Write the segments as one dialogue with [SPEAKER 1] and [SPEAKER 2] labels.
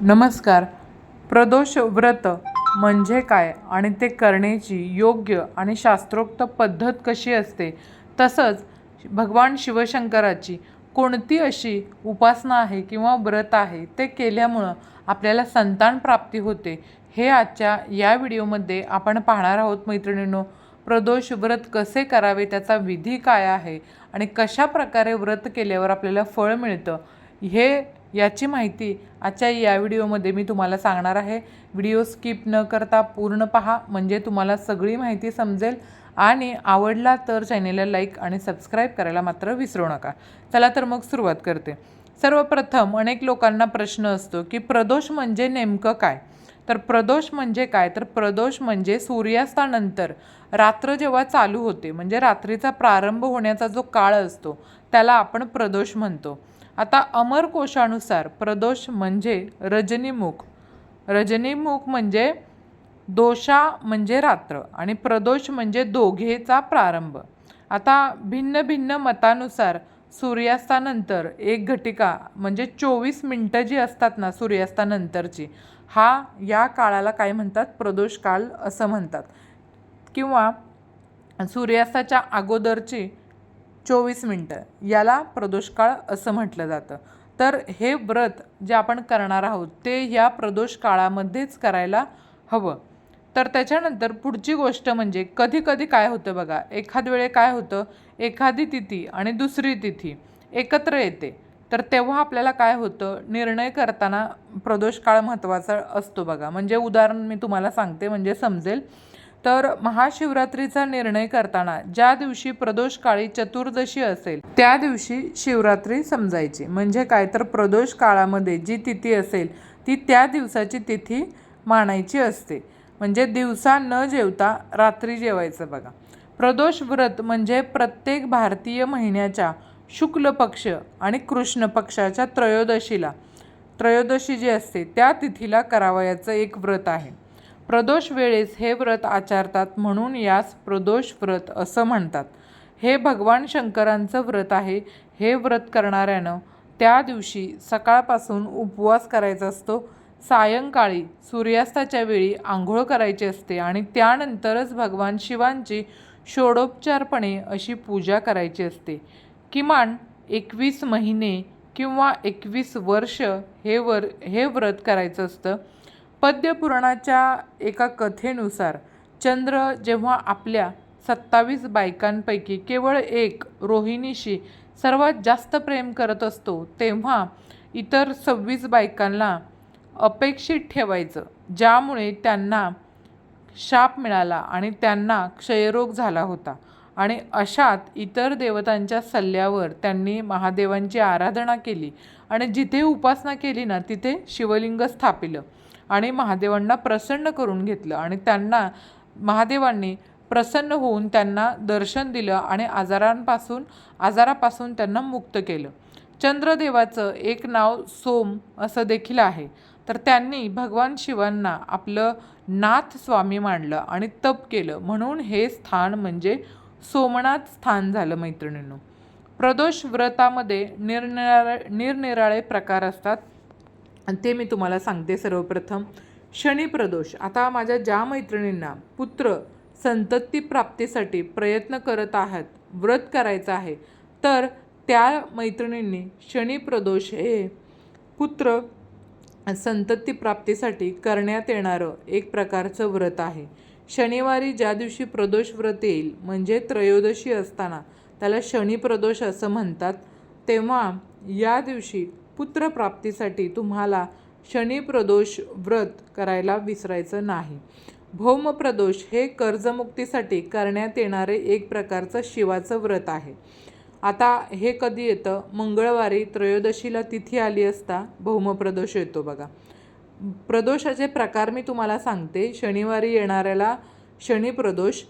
[SPEAKER 1] नमस्कार. प्रदोष व्रत म्हणजे काय आणि ते करण्याची योग्य आणि शास्त्रोक्त पद्धत कशी असते? तसंच भगवान शिवशंकराची कोणती अशी उपासना आहे किंवा व्रत आहे ते केल्यामुळं आपल्याला संतान प्राप्ती होते हे आजच्या या व्हिडिओमध्ये आपण पाहणार आहोत मैत्रिणींनो. प्रदोष व्रत कसे करावे त्याचा विधी काय आहे आणि कशा प्रकारे व्रत केल्यावर आपल्याला फळ मिळतं हे याची माहिती आजच्या या व्हिडिओमध्ये मी तुम्हाला सांगणार आहे. व्हिडिओ स्किप न करता पूर्ण पहा म्हणजे तुम्हाला सगळी माहिती समजेल. आणि आवडला तर चॅनेलला लाईक आणि सबस्क्राईब करायला मात्र विसरू नका. चला तर मग सुरुवात करते. सर्वप्रथम अनेक लोकांना प्रश्न असतो की प्रदोष म्हणजे नेमकं काय? तर प्रदोष म्हणजे काय? तर प्रदोष म्हणजे सूर्यास्तानंतर रात्र जेव्हा चालू होते म्हणजे रात्रीचा प्रारंभ होण्याचा जो काळ असतो त्याला आपण प्रदोष म्हणतो. आता अमरकोशानुसार प्रदोष म्हणजे रजनीमुख. रजनीमुख म्हणजे दोषा म्हणजे रात्र आणि प्रदोष म्हणजे दोघेचा प्रारंभ. आता भिन्न भिन्न मतानुसार सूर्यास्तानंतर एक घटिका म्हणजे चोवीस मिनटं जी असतात ना सूर्यास्तानंतरची हा या काळाला काय म्हणतात? प्रदोष काळ असं म्हणतात. किंवा सूर्यास्ताच्या अगोदरची चोवीस मिनटं. याला प्रदोषकाळ असं म्हटलं जातं. तर हे व्रत जे आपण करणार आहोत ते या प्रदोष काळामध्येच करायला हवं. तर त्याच्यानंतर पुढची गोष्ट म्हणजे कधी कधी काय होतं बघा एखाद वेळे काय होतं एखादी तिथी आणि दुसरी तिथी एकत्र येते. तर तेव्हा आपल्याला काय होतं निर्णय करताना प्रदोष काळ महत्त्वाचा असतो बघा. म्हणजे उदाहरण मी तुम्हाला सांगते म्हणजे समजेल. तर महाशिवरात्रीचा निर्णय करताना ज्या दिवशी प्रदोष काळी चतुर्दशी असेल त्या दिवशी शिवरात्री समजायची. म्हणजे काय तर प्रदोष काळामध्ये जी तिथी असेल ती त्या दिवसाची तिथी मानायची असते. म्हणजे दिवसा न जेवता रात्री जेवायचं बघा. प्रदोष व्रत म्हणजे प्रत्येक भारतीय महिन्याच्या शुक्ल पक्ष आणि कृष्ण पक्षाच्या त्रयोदशीला. त्रयोदशी जी असते त्या तिथीला करावयाचं एक व्रत आहे. प्रदोष वेळेस हे व्रत आचारतात म्हणून यास प्रदोष व्रत असं म्हणतात. हे भगवान शंकरांचं व्रत आहे. हे व्रत करणाऱ्यानं त्या दिवशी सकाळपासून उपवास करायचा असतो. सायंकाळी सूर्यास्ताच्या वेळी आंघोळ करायची असते आणि त्यानंतरच भगवान शिवांची षोडोपचारपणे अशी पूजा करायची असते. किमान एकवीस महिने किंवा एकवीस वर्ष हे वर हे व्रत करायचं असतं. पद्यपुराणाच्या एका कथेनुसार चंद्र जेव्हा आपल्या सत्तावीस बायकांपैकी केवळ एक रोहिणीशी सर्वात जास्त प्रेम करत असतो तेव्हा इतर सव्वीस बायकांना अपेक्षित ठेवायचं ज्यामुळे त्यांना शाप मिळाला आणि त्यांना क्षयरोग झाला होता. आणि अशात इतर देवतांच्या सल्ल्यावर त्यांनी महादेवांची आराधना केली आणि जिथे उपासना केली ना तिथे शिवलिंग स्थापिलं. आणि महादेवांना प्रसन्न करून घेतलं. आणि त्यांना महादेवांनी प्रसन्न होऊन त्यांना दर्शन दिलं आणि आजारांपासून आजारापासून त्यांना मुक्त केलं. चंद्रदेवाचं एक नाव सोम असं देखील आहे. तर त्यांनी भगवान शिवांना आपलं नाथ स्वामी मानलं आणि तप केलं. म्हणून हे स्थान म्हणजे सोमनाथ स्थान झालं मैत्रिणींनो. प्रदोष व्रतामध्ये निरनिराळे निरनिराळे प्रकार असतात. ते मी तुम्हाला सांगते सर्वप्रथम. शनिप्रदोष आता माझ्या ज्या मैत्रिणींना पुत्र संतती प्राप्तीसाठी प्रयत्न करत आहात व्रत करायचं आहे तर त्या मैत्रिणींनी शनिप्रदोष हे पुत्र संतती प्राप्तीसाठी करण्यात येणारं एक प्रकारचं व्रत आहे. शनिवारी ज्या दिवशी प्रदोष व्रत येईल म्हणजे त्रयोदशी असताना त्याला शनिप्रदोष असं म्हणतात तेव्हा या दिवशी पुत्रप्राप्तीसाठी तुम्हाला शनिप्रदोष व्रत करायला विसरायचं नाही. भौमप्रदोष हे कर्जमुक्तीसाठी करण्यात येणारे एक प्रकारचं शिवाचं व्रत आहे. आता हे कधी येतं? मंगळवारी त्रयोदशीला तिथी आली असता भौमप्रदोष येतो बघा. प्रदोषाचे प्रकार मी तुम्हाला सांगते. शनिवारी येणाऱ्याला शनिप्रदोष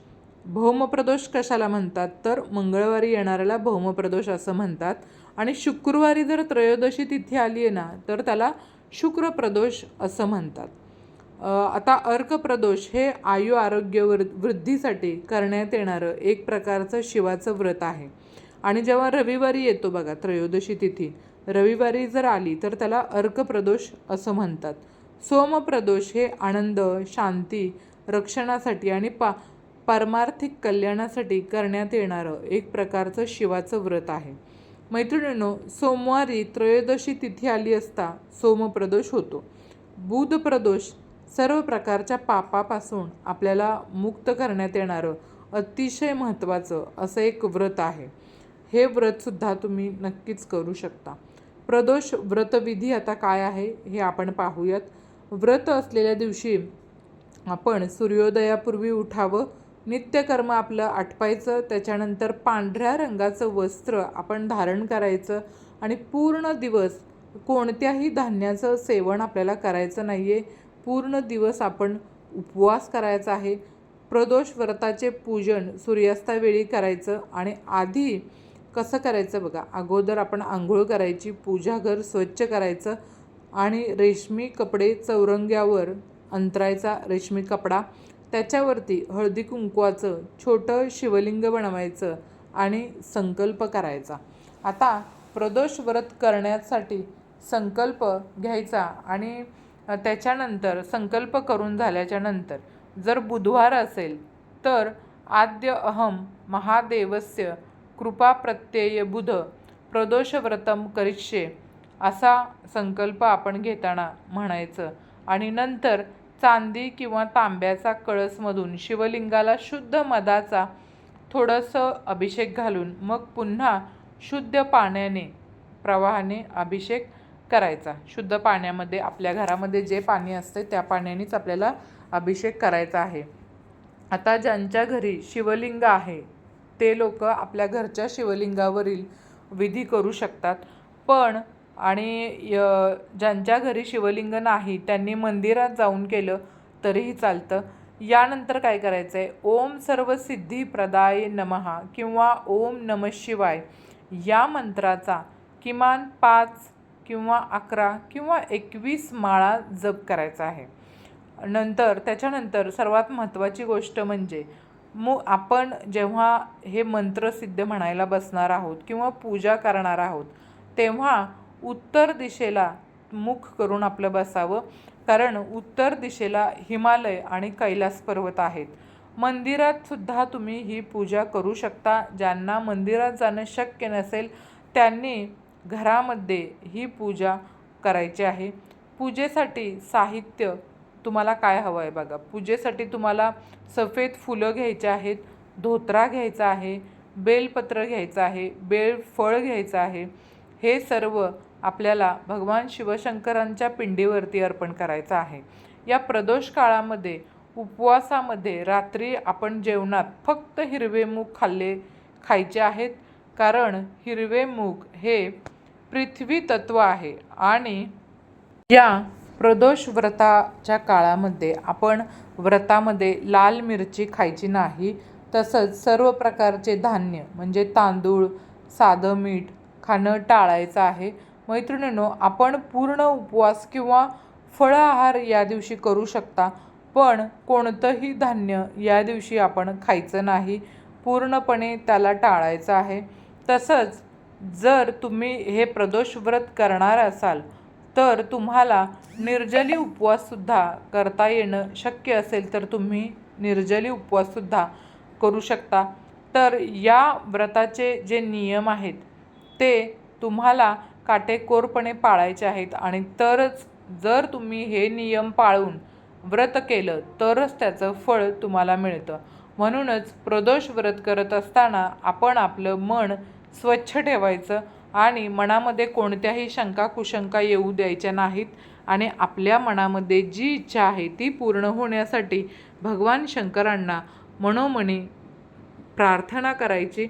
[SPEAKER 1] भौमप्रदोष कशाला म्हणतात? तर मंगळवारी येणाऱ्याला भौमप्रदोष असं म्हणतात. आणि शुक्रवारी जर त्रयोदशी तिथी आली आहे ना तर त्याला शुक्रप्रदोष असं म्हणतात. आता अर्कप्रदोष हे आयु आरोग्य वृ वृद्धीसाठी करण्यात येणारं एक प्रकारचं शिवाचं व्रत आहे. आणि जेव्हा रविवारी येतो बघा त्रयोदशी तिथी रविवारी जर आली तर त्याला अर्कप्रदोष असं म्हणतात. सोमप्रदोष हे आनंद शांती रक्षणासाठी आणि पा पारमार्थिक कल्याणासाठी करण्यात येणारं एक प्रकारचं शिवाचं व्रत आहे. मैत्रिणींनो सोमवारी त्रयोदशी तिथी आली असता सोमप्रदोष होतो. बुधप्रदोष सर्व प्रकारच्या पापापासून आपल्याला मुक्त करण्यात येणारं अतिशय महत्त्वाचं असं एक व्रत आहे. हे व्रतसुद्धा तुम्ही नक्कीच करू शकता. प्रदोष व्रतविधी आता काय आहे हे आपण पाहूयात. व्रत असलेल्या दिवशी आपण सूर्योदयापूर्वी उठावं नित्यकर्म आपलं आटपायचं त्याच्यानंतर पांढऱ्या रंगाचं वस्त्र आपण धारण करायचं आणि पूर्ण दिवस कोणत्याही धान्याचं सेवन आपल्याला करायचं नाही आहे पूर्ण दिवस आपण उपवास करायचा आहे. प्रदोष व्रताचे पूजन सूर्यास्तावेळी करायचं आणि आधी कसं करायचं बघा अगोदर आपण आंघोळ करायची पूजाघर स्वच्छ करायचं आणि रेशमी कपडे चौरंग्यावर अंतरायचा रेशमी कपडा. त्याच्यावरती हळदी कुंकवाचं छोटं शिवलिंग बनवायचं आणि संकल्प करायचा. आता प्रदोष व्रत करण्यासाठी संकल्प घ्यायचा आणि त्याच्यानंतर संकल्प करून झाल्याच्यानंतर जर बुधवार असेल तर आद्य अहम महादेवस्य कृपा प्रत्यय बुध प्रदोषव्रतम करिष्ये असा संकल्प आपण घेताना म्हणायचं. आणि नंतर चांदी किंवा तांब्याचा कळसमधून शिवलिंगाला शुद्ध मधाचा थोडंसं अभिषेक घालून मग पुन्हा शुद्ध पाण्याने प्रवाहाने अभिषेक करायचा. शुद्ध पाण्यामध्ये आपल्या घरामध्ये जे पाणी असते त्या पाण्यानेच आपल्याला अभिषेक करायचा आहे. आता ज्यांच्या घरी शिवलिंग आहे ते लोक आपल्या घरच्या शिवलिंगावरील विधी करू शकतात. पण आणि ज्यांच्या घरी शिवलिंग नाही त्यांनी मंदिरात जाऊन केलं तरीही चालतं. यानंतर काय करायचं आहे ओम सर्व सिद्धी प्रदाय नमहा किंवा ओम नम शिवाय या मंत्राचा किमान पाच किंवा अकरा किंवा एकवीस माळा जप करायचा आहे. नंतर त्याच्यानंतर सर्वात महत्त्वाची गोष्ट म्हणजे मु आपण जेव्हा हे मंत्र सिद्ध म्हणायला बसणार आहोत किंवा पूजा करणार आहोत तेव्हा उत्तर दिशेला मुख करून आपलं बसावं. कारण उत्तर दिशेला हिमालय आणि कैलास पर्वत आहेत. मंदिरात सुद्धा तुम्ही ही पूजा करू शकता. ज्यांना मंदिरात जाणं शक्य नसेल त्यांनी घरामध्ये ही पूजा करायची आहे. पूजेसाठी साहित्य तुम्हाला काय हवं आहे बघा. पूजेसाठी तुम्हाला सफेद फुलं घ्यायचे आहेत धोत्रा घ्यायचा आहे बेलपत्र घ्यायचं आहे बेल फळ घ्यायचं आहे. हे सर्व आपल्याला भगवान शिवशंकरांच्या पिंडीवरती अर्पण करायचं आहे. या प्रदोष काळामध्ये उपवासामध्ये रात्री आपण जेवणात फक्त हिरवे मूग खाल्ले खायचे आहेत. कारण हिरवे मूग हे पृथ्वी तत्व आहे आणि या प्रदोष व्रताच्या काळामध्ये आपण व्रतामध्ये लाल मिरची खायची नाही. तसंच सर्व प्रकारचे धान्य म्हणजे तांदूळ साधं मीठ खाणं टाळायचं आहे. मैत्रिणींनो आपण पूर्ण उपवास किंवा फळ आहार या दिवशी करू शकता पण कोणतंही धान्य या दिवशी आपण खायचं नाही. पूर्णपणे त्याला टाळायचं आहे. तसंच जर तुम्ही हे प्रदोष व्रत करणार असाल तर तुम्हाला निर्जली उपवाससुद्धा करता येणं शक्य असेल तर तुम्ही निर्जली उपवाससुद्धा करू शकता. तर या व्रताचे जे नियम आहेत ते तुम्हाला काटेकोरपणे पाळायचे आहेत आणि तरच जर तुम्ही हे नियम पाळून व्रत केलं तरच त्याचं फळ तुम्हाला मिळतं. म्हणूनच प्रदोष व्रत करत असताना आपण आपलं मन स्वच्छ ठेवायचं आणि मनामध्ये कोणत्याही शंका कुशंका येऊ द्यायच्या नाहीत आणि आपल्या मनामध्ये जी इच्छा आहे ती पूर्ण होण्यासाठी भगवान शंकरांना मनोमनी प्रार्थना करायची.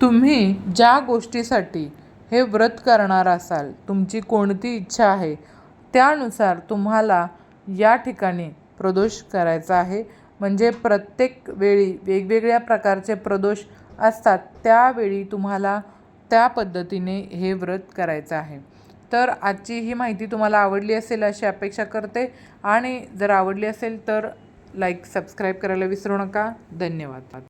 [SPEAKER 1] तुम्ही ज्या गोष्टीसाठी हे व्रत करणार असाल तुमची कोणती इच्छा आहे त्यानुसार तुम्हाला या ठिकाणी प्रदोष करायचा आहे. म्हणजे प्रत्येक वेळी वेगवेगळ्या प्रकारचे प्रदोष असतात त्यावेळी तुम्हाला त्या पद्धतीने हे व्रत करायचं आहे. तर आजची ही माहिती तुम्हाला आवडली असेल अशी अपेक्षा करते आणि जर आवडली असेल तर लाईक सबस्क्राईब करायला विसरू नका. धन्यवाद.